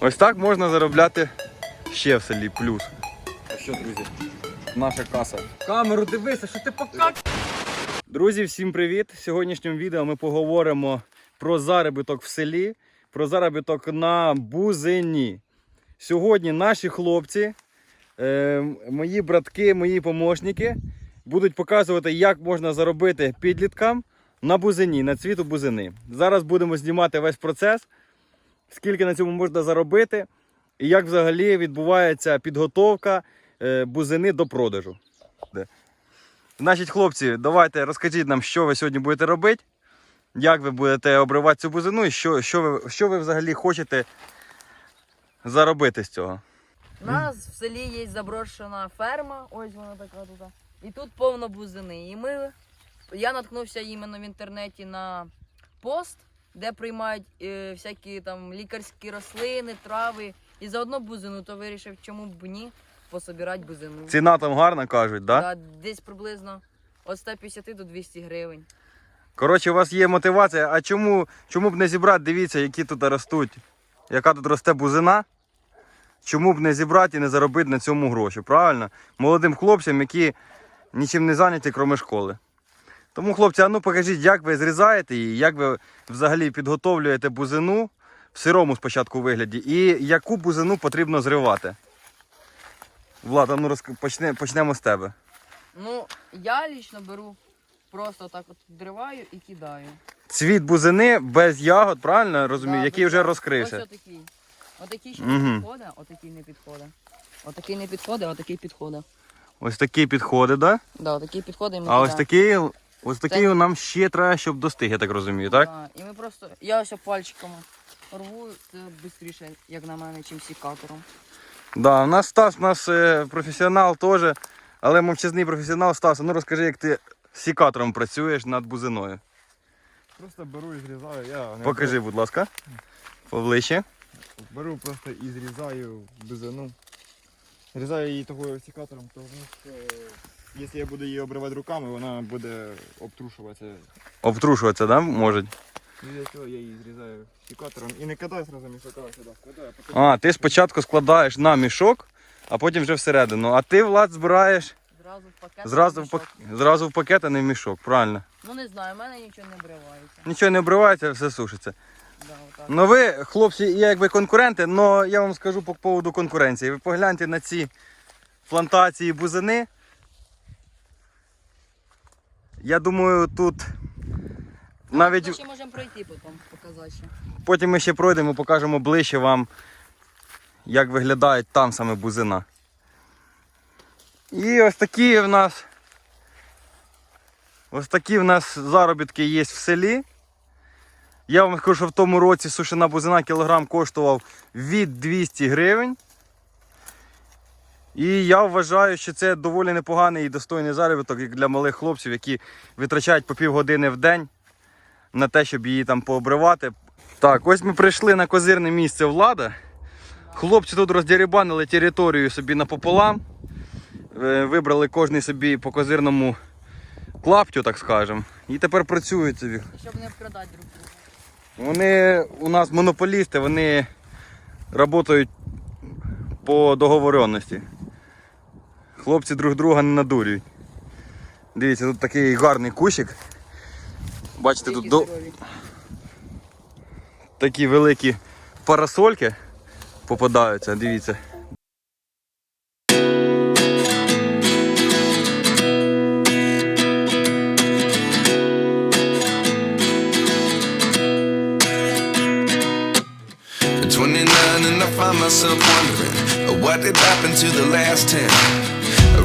Ось так можна заробляти ще в селі плюс. А що, друзі? Наша каса. Камеру дивися, що ти пока. Друзі, всім привіт! В сьогоднішньому відео ми поговоримо про заробіток в селі, про заробіток на бузині. Сьогодні наші хлопці, е, мої братки, мої помощники будуть показувати, як можна заробити підліткам на бузині, на цвіту бузини. Зараз будемо знімати весь процес, скільки на цьому можна заробити, і як взагалі відбувається підготовка е, бузини до продажу. Значить, хлопці, давайте розкажіть нам, що ви сьогодні будете робити, як ви будете обривати цю бузину і що, що, ви, що ви взагалі хочете заробити з цього. У нас в селі є заброшена ферма, ось вона така тут. І тут повно бузини. І ми, я наткнувся іменно в інтернеті на пост, де приймають е, всякі там лікарські рослини, трави. І заодно бузину, то вирішив, чому б ні пособирати бузину. Ціна там гарна, кажуть, да? Да, десь приблизно від 150 до 200 гривень. Коротше, у вас є мотивація. А чому, чому б не зібрати? Дивіться, які тут ростуть, яка тут росте бузина. Чому б не зібрати і не заробити на цьому гроші, правильно? Молодим хлопцям, які нічим не зайняті, крім школи. Тому, хлопці, а ну покажіть, як ви зрізаєте її, як ви взагалі підготовлюєте бузину в сирому спочатку вигляді, і яку бузину потрібно зривати. Влад, а ну розк... почне, почнемо з тебе. Ну, я лічно беру просто так от дриваю і кидаю. Цвіт бузини без ягод, правильно я розумію, Да, який без вже розкрився. Ось отакий. Отакий ще Мгм. не підходить, отакий не підходить. Отакий не підходить, отакий підходить. Ось такий підходить, да? Да, отакий підходить і ми А ось кидаємо. Ось такий нам ще треба, щоб достиг, я так розумію, так? Да, і ми просто. Я ось пальчиками рву, це швидше, як на мене, чим сікатором. Да, у нас Стас, у нас е, професіонал теж, але мовчазний професіонал Стас, ну розкажи, як ти з сікатором працюєш над бузиною. Просто беру і зрізаю. Я не Покажи, будь ласка. Поближче. Беру просто і зрізаю бузину. Зрізаю її такою секатором, тому що якщо я буду її обривати руками, вона буде обтрушуватися. Обтрушуватися, да, можуть? І для цього я її зрізаю секатором. І не кидаю одразу мішака сюди. Складаю, а потім А, ти спочатку складаєш на мішок, а потім вже всередину. А ти, Влад, збираєш Зразу в пакет. зразу в, пак... зразу в пакет, а не в мішок, правильно. Ну не знаю, в мене нічого не обривається. Нічого не обривається, все сушиться. Да, отак. Ну ви, хлопці, є якби конкуренти, але я вам скажу по поводу конкуренції. Ви погляньте на ці плантації бузини. Я думаю, тут Ми навіть ще можемо пройти потім, показати ще. потім ми ще пройдемо, покажемо ближче вам, як виглядає там саме бузина. І ось такі в нас ось такі в нас заробітки є в селі. Я вам скажу, що в тому році сушена бузина кілограм коштував від 200 гривень. І я вважаю, що це доволі непоганий і достойний заробіток як для малих хлопців, які витрачають по півгодини в день на те, щоб її там пообривати. Так, ось ми прийшли на козирне місце влада. Хлопці тут роздірібанили територію собі напополам. Е, Вибрали кожний собі по козирному клаптю, так скажемо. І тепер працюють собі. Щоб не вкрадати друг друга. Вони у нас монополісти, вони працюють по договоренності. Хлопці друг друга не надурюють. Дивіться, тут такий гарний кущик. Бачите, тут до... такі великі парасольки попадаються, дивіться. At 29 and I find myself wondering uh, what did happen to the last 10.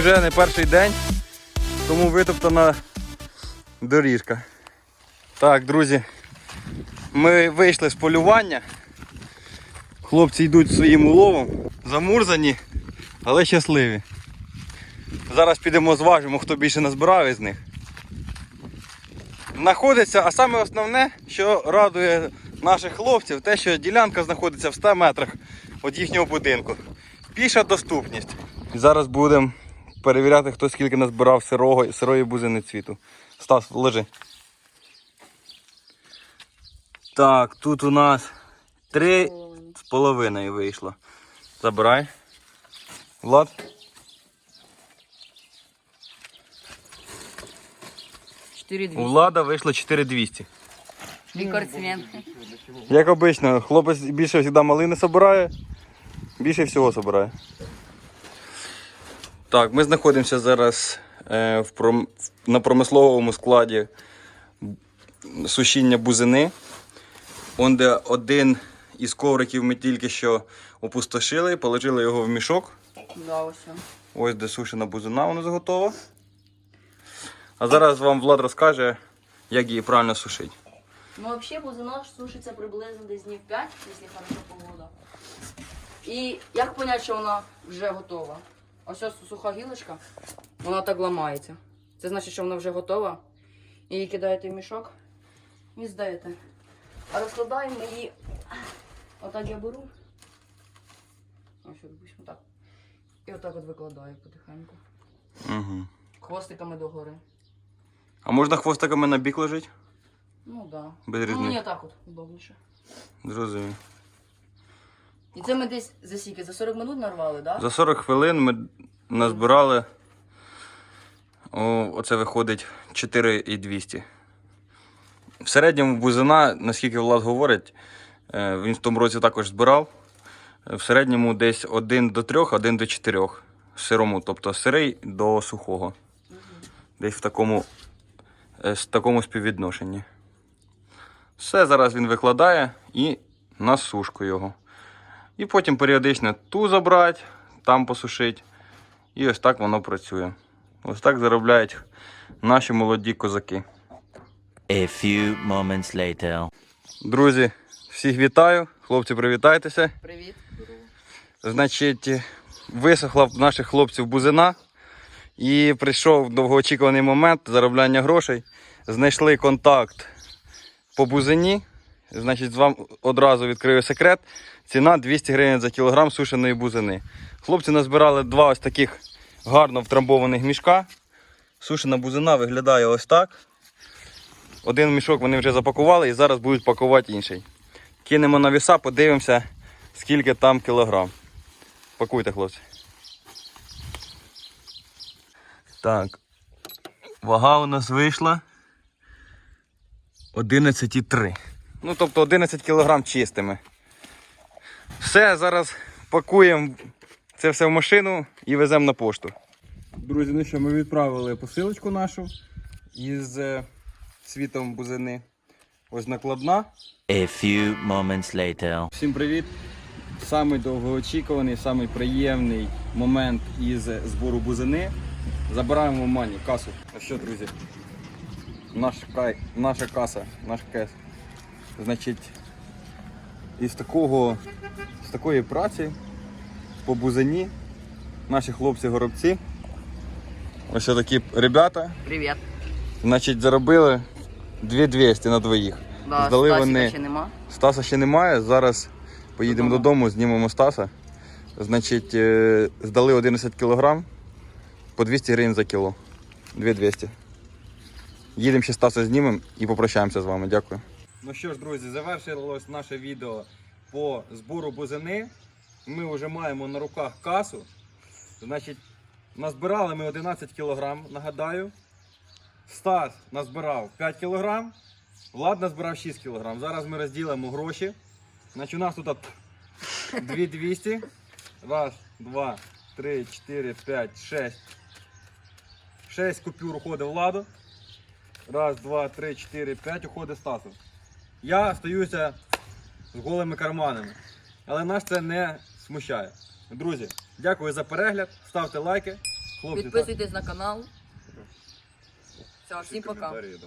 вже не перший день, тому витоптана доріжка. Так, друзі, ми вийшли з полювання. Хлопці йдуть своїм уловом, замурзані, але щасливі. Зараз підемо зважимо, хто більше назбирав із них. Знаходиться, а саме основне, що радує наших хлопців, те, що ділянка знаходиться в 100 метрах від їхнього будинку. Піша доступність. І зараз будемо перевіряти, хто скільки назбирав сирого, сирої бузини цвіту. Стас, лежи. Так, тут у нас три з половиною вийшло. Забирай. Влад. У. Влада вийшло 4200. Рекордсмен. Як обично, хлопець більше завжди малини збирає, більше всього збирає. Так, ми знаходимося зараз е, в пром... на промисловому складі сушіння бузини. Он де один із ковриків ми тільки що опустошили, положили його в мішок. Да, ось. Ось де сушена бузина, вона готова. А зараз вам Влад розкаже, як її правильно сушити. Ну, вообще бузина сушиться приблизно десь днів 5, якщо хороша погода. І як понять, що вона вже готова? Ось ось суха гілочка, вона так ламається. Це значить, що вона вже готова. Її кидаєте в мішок і здаєте. А розкладаємо її. Отак я беру. Ось, допустимо, так. І отак от викладаю потихеньку. Угу. Хвостиками догори. А можна хвостиками на бік лежить? Ну так. Без Да. Ну, мені отак от удобніше. Зрозумів. І це ми десь за скільки? За 40 минут нарвали, так? За 40 хвилин ми назбирали. О, оце виходить 4200. В середньому бузина, наскільки Влад говорить, е, він в тому році також збирав. е, В середньому десь 1 до 3, 1 до 4 сирому, тобто сирий до сухого. Десь в такому, е, в такому співвідношенні. Все, зараз він викладає і на сушку його. І потім періодично ту забрати, там посушити. І ось так воно працює. Ось так заробляють наші молоді козаки. A few moments later. Друзі, всіх вітаю. Хлопці, привітайтеся. Привіт. Значить, висохла в наших хлопців бузина. І прийшов довгоочікуваний момент заробляння грошей. Знайшли контакт по бузині. Значить, з вам одразу відкрию секрет. Ціна 200 гривень за кілограм сушеної бузини. Хлопці назбирали два ось таких гарно втрамбованих мішка. Сушена бузина виглядає ось так. Один мішок вони вже запакували і зараз будуть пакувати інший. Кинемо на віса, подивимося, скільки там кілограм. Пакуйте, хлопці. Так. Вага у нас вийшла 11,3. Ну, тобто 11 кілограм чистими. Все, зараз пакуємо це все в машину і веземо на пошту. Друзі, ну що, ми відправили посилочку нашу із е, світом бузини. Ось накладна. A few moments later. Всім привіт! Самий довгоочікуваний, самий приємний момент із збору бузини. Забираємо в мані касу. Ну що, друзі? Наш кай, наша каса, наш кес. Значить, із такого, з такої праці по бузині наші хлопці-горобці. Ось такі ребята, Привіт. значить, заробили 2200 на двоїх. Да, Здали Стасіка вони- ще нема. Стаса ще немає. Зараз поїдемо Додому. додому, знімемо Стаса. Значить, е, здали 11 кг по 200 гривень за кіло. 2200. Їдемо ще Стаса знімемо і попрощаємося з вами. Дякую. Ну що ж, друзі, завершилось наше відео по збору бузини. Ми вже маємо на руках касу. Значить, назбирали ми 11 кг, нагадаю. Стас назбирав 5 кг. Влад назбирав 6 кг. Зараз ми розділимо гроші. Значить, у нас тут 2200. Раз, два, три, чотири, п'ять, шесть. Шесть купюр уходить Владу. Раз, два, три, чотири, п'ять уходить Стасу. Я остаюся з голими карманами. Але нас це не смущає. Друзі, дякую за перегляд. Ставте лайки, Хлопці, Підписуйтесь на канал. Все, всім пока. коментарі, да.